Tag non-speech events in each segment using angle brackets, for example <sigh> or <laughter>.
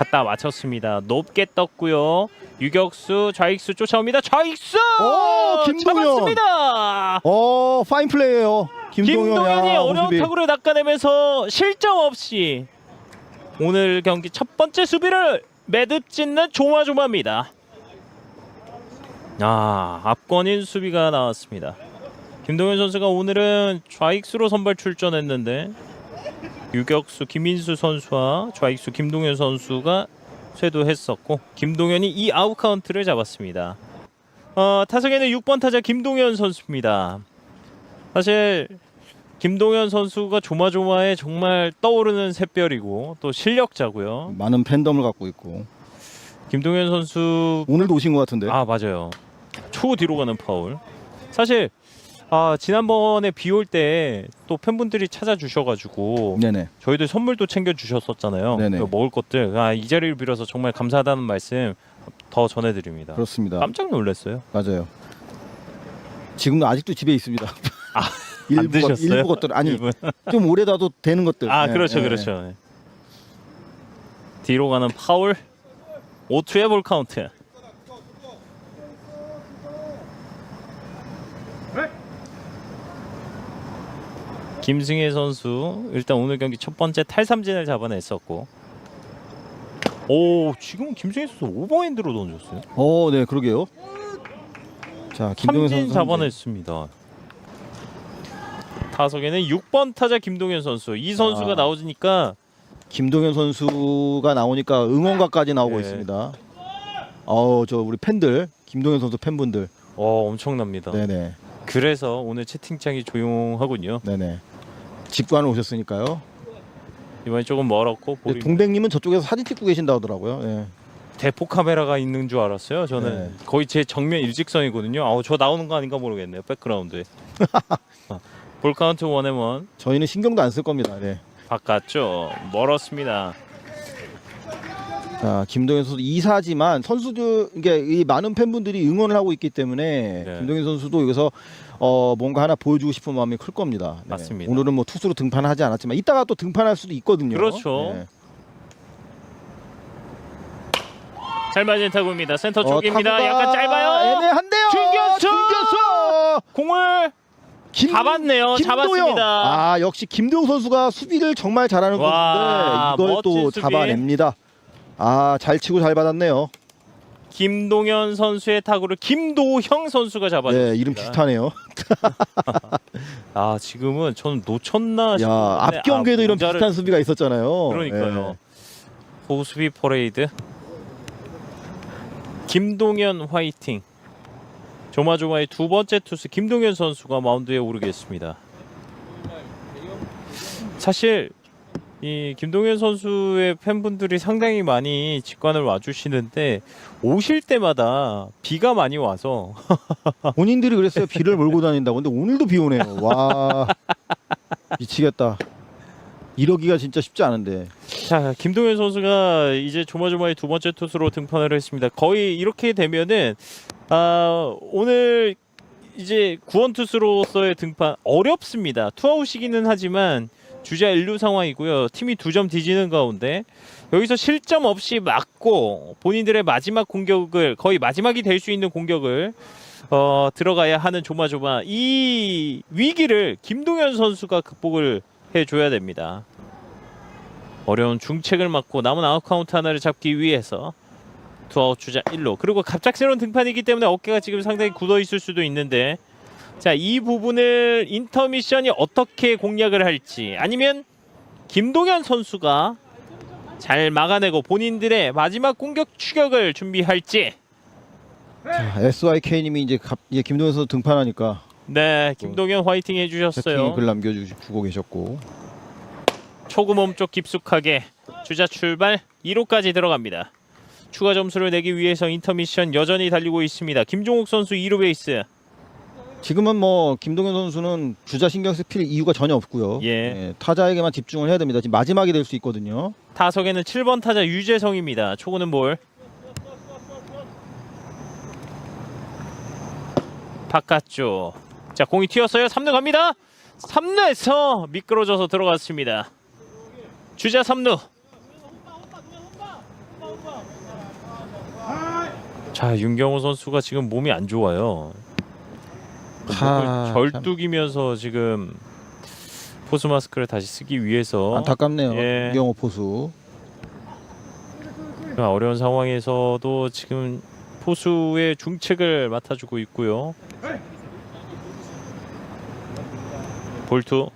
갖다 맞췄습니다. 높게 떴고요. 유격수 좌익수 쫓아옵니다. 좌익수 오, 김동현! 잡았습니다. 어 파인 플레이예요. 김동현 김동현이 야, 어려운. 타구를 낚아내면서 실점 없이 오늘 경기 첫 번째 수비를 매듭 짓는 조마조마입니다. 아 압권인 수비가 나왔습니다. 김동현 선수가 오늘은 좌익수로 선발 출전했는데 유격수 김인수 선수와 좌익수 김동현 선수가 쇄도했었고 김동현이 이 아웃 카운트를 잡았습니다. 어, 타석에는 6번 타자 김동현 선수입니다. 사실 김동현 선수가 조마조마에 정말 떠오르는 샛별이고 또 실력자고요. 많은 팬덤을 갖고 있고 김동현 선수 오늘도 오신 것 같은데. 아 맞아요. 초 뒤로 가는 파울. 사실 아 지난번에 비 올 때 또 팬분들이 찾아주셔가지고 네네. 저희들 선물도 챙겨 주셨었잖아요. 네네. 그 먹을 것들 아 이 자리를 빌어서 정말 감사하다는 말씀 더 전해드립니다. 그렇습니다. 깜짝 놀랐어요. 맞아요. 지금도 아직도 집에 있습니다. <laughs> 아, <laughs> 일부 안 것- 드셨어요? 일부 것들 아니 일본. <laughs> 좀 오래 놔도 되는 것들. 아 네, 그렇죠 네. 그렇죠 네. 뒤로 가는 파울 5투의 볼 카운트 김승혜 선수 일단 오늘 경기 첫 번째 탈삼진을 잡아냈었고 오 지금 김승혜 선수 오버핸드로 던졌어요 어, 네, 그러게요. 자, 김동현 삼진 선수 잡아냈습니다 타석에는 6번 타자 김동현 선수 이 선수가 아. 나오니까 김동현 선수가 나오니까 응원가까지 나오고 네. 있습니다. 어, 저 우리 팬들, 김동현 선수 팬분들. 어 엄청납니다 네 네, 그래서 오늘 채팅창이 조용하군요. 네 네. 직관을 오셨으니까요. 이번에 조금 멀었고 근데 볼이 동백님은 저쪽에서 사진 찍고 계신다 하더라고요. 예. 대포 카메라가 있는 줄 알았어요. 저는 네. 거의 제 정면 일직선이거든요. 아우 저 나오는 거 아닌가 모르겠네요. 백그라운드에. 어, <laughs> 볼 카운트 원앤 원 저희는 신경도 안 쓸 겁니다. 네. 바꿨죠. 멀었습니다. 자, 김동현 선수 2사지만 선수들 이게 이 많은 팬분들이 응원을 하고 있기 때문에 네. 김동현 선수도 여기서 어 뭔가 하나 보여주고 싶은 마음이 클 겁니다. 네. 맞습니다. 오늘은 뭐 투수로 등판하지 않았지만 이따가 또 등판할 수도 있거든요. 그렇죠. 네. 잘 맞은 타구입니다. 센터 어, 쪽입니다. 타구가 약간 짧아요. 애매한데요. 중견수! 중견수! 공을 김, 잡았네요. 김도영. 잡았습니다. 아 역시 김도영 선수가 수비를 정말 잘하는 와, 선수인데 이걸 또 멋진 수비. 잡아냅니다. 아 잘 치고 잘 받았네요. 김동현 선수의 타구를 김도형 선수가 잡아냈습니다. 네 이름 비슷하네요. <laughs> 아 지금은 저는 놓쳤나 야 싶었는데 앞 경기에도 아, 이런 모자를- 비슷한 수비가 있었잖아요. 그러니까요. 네. 호수비 퍼레이드. 김동현 화이팅. 조마조마의 두 번째 투수 김동현 선수가 마운드에 오르겠습니다. 사실 이 김동현 선수의 팬분들이 상당히 많이 직관을 와주시는데 오실 때마다 비가 많이 와서 <laughs> 본인들이 그랬어요. 비를 몰고 다닌다고. 근데 오늘도 비 오네요. 와 미치겠다. 이러기가 진짜 쉽지 않은데. 자 김동현 선수가 이제 조마조마의 두 번째 투수로 등판을 했습니다. 거의 이렇게 되면은 아, 오늘 이제 구원 투수로서의 등판 어렵습니다. 투아웃이기는 하지만 주자 1루 상황이고요. 팀이 두 점 뒤지는 가운데 여기서 실점 없이 막고 본인들의 마지막 공격을 거의 마지막이 될 수 있는 공격을 어, 들어가야 하는 조마조마 이 위기를 김동현 선수가 극복을 해줘야 됩니다. 어려운 중책을 맞고 남은 아웃 카운트 하나를 잡기 위해서 투아웃 주자 1루 그리고 갑작스러운 등판이기 때문에 어깨가 지금 상당히 굳어 있을 수도 있는데 자 이 부분을 인터미션이 어떻게 공략을 할지 아니면 김동현 선수가 잘 막아내고 본인들의 마지막 공격 추격을 준비할지 자, SYK님이 이제, 갑, 이제 김동현 선수 등판하니까 네 김동현 화이팅 해주셨어요 채팅에 글 남겨주고 계셨고. 초구 몸쪽 깊숙하게 주자 출발 2루까지 들어갑니다. 추가 점수를 내기 위해서 인터미션 여전히 달리고 있습니다. 김종욱 선수 2루 베이스. 지금은 뭐 김동현 선수는 주자 신경 쓸필 이유가 전혀 없고요. 예. 타자에게만 집중을 해야 됩니다. 지금 마지막이 될 수 있거든요. 타석에는 7번 타자 유재성입니다. 초구는 볼. 바깥쪽. 자 공이 튀었어요. 3루 갑니다. 3루에서 미끄러져서 들어갔습니다. 주자 3루. 자 윤경호 선수가 지금 몸이 안 좋아요. 하, 목을 절뚝이면서 지금 포스 마스크를 다시 쓰기 위해서 안타깝네요. 예. 유경호 포수. 그 어려운 상황에서도 지금 포수의 중책을 맡아주고 있고요. 볼투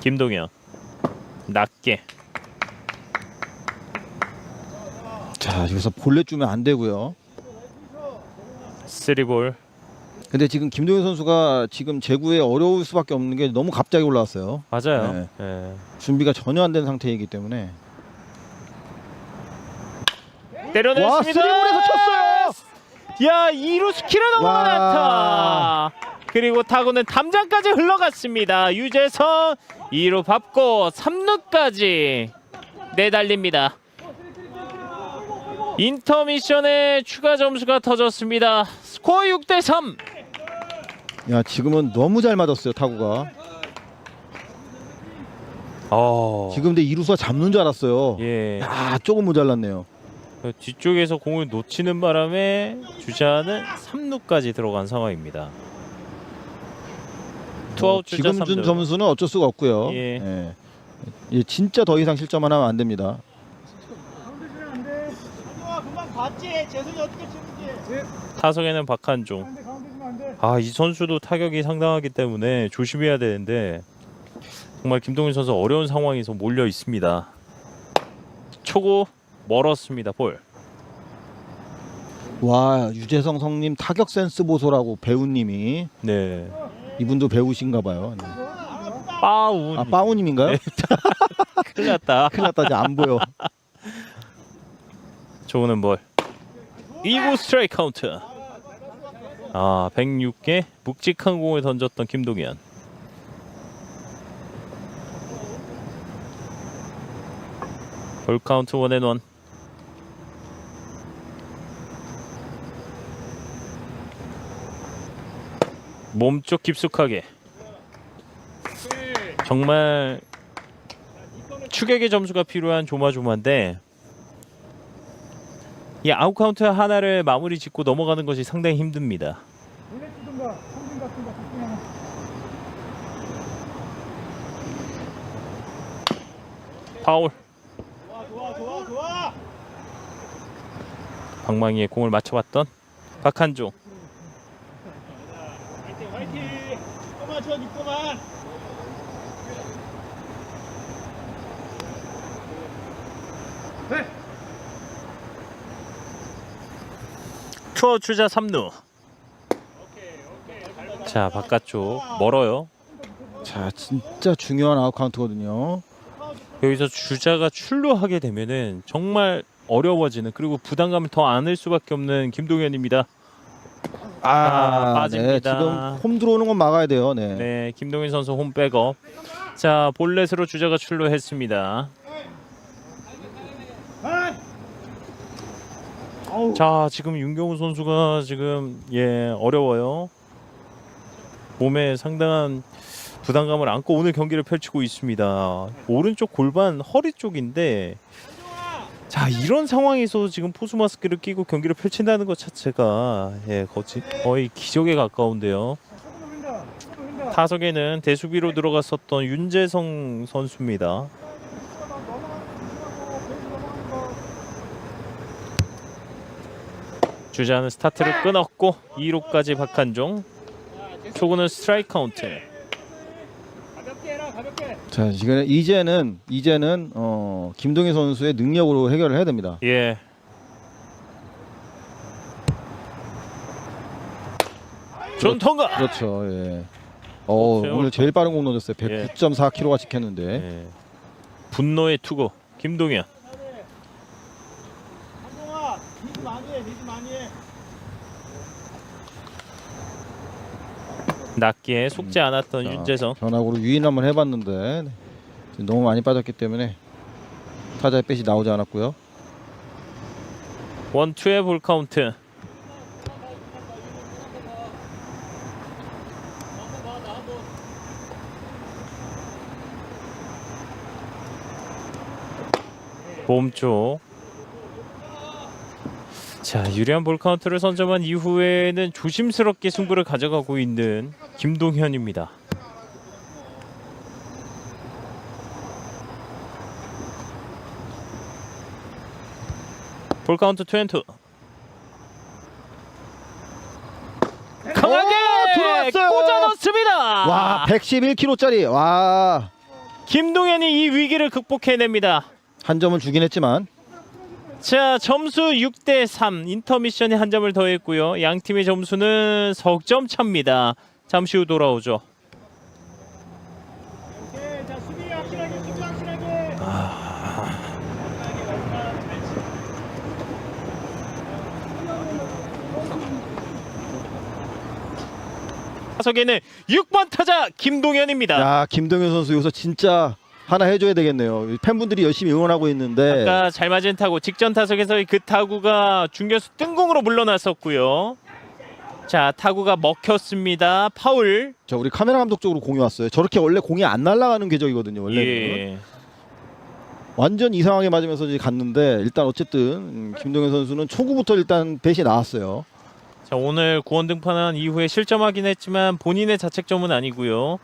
김동현 낮게 자 여기서 볼넷 주면 안 되고요. 쓰리볼 근데 지금 김동현 선수가 지금 제구에 어려울 수밖에 없는 게 너무 갑자기 올라왔어요. 맞아요. 네. 예. 준비가 전혀 안 된 상태이기 때문에. 때려냈습니다. 와 쓰리볼에서 쳤어요. 야 이루스 키를 와. 넘어갔다. 그리고 타구는 담장까지 흘러갔습니다. 유재선 2루 밟고 3루까지 내달립니다. 인터미션에 추가 점수가 터졌습니다. 스코어 6대 3. 야 지금은 너무 잘 맞았어요 타구가. 어. 지금 근데 이루수가 잡는 줄 알았어요. 예. 야 조금 모자랐네요. 그 뒤쪽에서 공을 놓치는 바람에 주자는 3루까지 들어간 상황입니다. 투아웃 주자 어, 지금 준 3루. 점수는 어쩔 수가 없고요. 예. 예. 예, 진짜 더 이상 실점만 하면 안 됩니다. 봤지? 재선이 어떻게 치는지. 타석에는 박한종. 아, 이 선수도 타격이 상당하기 때문에 조심해야 되는데 정말 김동현 선수 어려운 상황에서 몰려 있습니다. 초구 멀었습니다. 볼. 와 유재성 성님 타격 센스 보소라고 배우님이 네. 이분도 배우신가 봐요. 네. 빠운. 아 빠우님인가요? 네. <laughs> 큰일 났다. 큰일 났다 이제 안 보여. 초구는 볼. 2구 스트라이크 카운트. 아, 106개 묵직한 공을 던졌던 김동현. 볼 카운트 원앤 원. 몸쪽 깊숙하게. 정말 추격의 점수가 필요한 조마조마인데 이 아웃 카운트 하나를 마무리 짓고 넘어가는 것이 상당히 힘듭니다. 파울. 방망이에 공을 맞춰봤던 박한종. 화이팅 화이팅. 꼬마 쳐 니꼬만. 투어 주자 3루. 자 바깥쪽 멀어요. 자 진짜 중요한 아웃 카운트거든요. 여기서 주자가 출루하게 되면은 정말 어려워지는 그리고 부담감을 더 안을 수밖에 없는 김동현입니다. 아, 빠집니다. 네, 지금 홈 들어오는 건 막아야 돼요. 네. 네, 김동현 선수 홈 백업. 자 볼넷으로 주자가 출루했습니다. 자 지금 윤경우 선수가 지금 예 어려워요. 몸에 상당한 부담감을 안고 오늘 경기를 펼치고 있습니다. 오른쪽 골반 허리 쪽인데 자 이런 상황에서 지금 포수 마스크를 끼고 경기를 펼친다는 것 자체가 예 거의, 거의 기적에 가까운데요. 타석에는 대수비로 들어갔었던 윤재성 선수입니다. 넘어가는 거, 넘어가는 거. 주자는 스타트를 끊었고 2루까지 박한종 초구는 스트라이크 카운트. 자 지금 이제는 이제는 어, 김동희 선수의 능력으로 해결을 해야 됩니다. 예 존통가 그렇죠. 예. 어, 그렇죠. 오늘 제일 빠른 공 넣었어요. 예. 109.4km가 찍혔는데. 예. 분노의 투구 김동현 한동아, 리드 많이 해, 리드 많이 해. 낮게 속지 않았던 자, 윤재성 변화구로 유인 한번 해봤는데 너무 많이 빠졌기 때문에 타자의 빼이 나오지 않았고요. 원투의 볼 카운트 몸쪽. 자 유리한 볼 카운트를 선점한 이후에는 조심스럽게 승부를 가져가고 있는 김동현입니다. 볼 카운트 투앤투. 강하게 오, 들어왔어요. 꽂아 넣습니다. 와 111kg짜리 와. 김동현이 이 위기를 극복해냅니다. 한 점을 주긴 했지만 자 점수 6대 3 인터미션에 한 점을 더했고요. 양 팀의 점수는 석점 차입니다. 잠시 후 돌아오죠. 타석에는 6번 타자 김동현입니다. 야 김동현 선수 여기서 진짜 하나 해줘야 되겠네요. 팬분들이 열심히 응원하고 있는데 아까 잘 맞은 타구 직전 타석에서의 그 타구가 중견수 뜬공으로 물러났었고요. 자 타구가 먹혔습니다. 파울. 자 우리 카메라 감독 쪽으로 공이 왔어요. 저렇게 원래 공이 안 날아가는 궤적이거든요. 원래 는 예. 완전 이상하게 맞으면서 이제 갔는데 일단 어쨌든 음, 김동현 선수는 초구부터 일단 배시 나왔어요. 자 오늘 구원 등판한 이후에 실점하긴 했지만 본인의 자책점은 아니고요.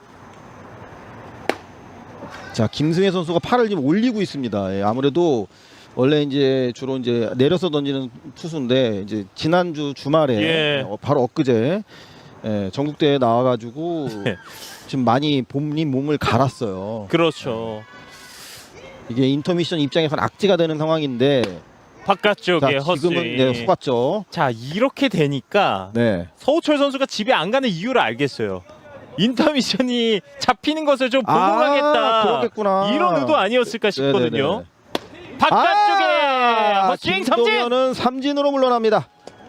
자 김승혜 선수가 팔을 지금 올리고 있습니다. 예, 아무래도 원래 이제 주로 이제 내려서 던지는 투수인데 이제 지난주 주말에 예. 어, 바로 엊그제 예, 전국대회 나와가지고 네. 지금 많이 본인 몸을 갈았어요. 그렇죠. 이게 인터미션 입장에서는 악재가 되는 상황인데 바깥쪽에 자, 예. 지금은 네, 속았죠. 자 이렇게 되니까 네. 서우철 선수가 집에 안 가는 이유를 알겠어요. 인터미션이 잡히는 것을 좀 보고 아. 그렇겠구나. 이런 의도 아니었을까 싶거든요. 네네네. 바깥쪽에 아, 허스윙 삼진. 김동현은 삼진으로 물러납니다.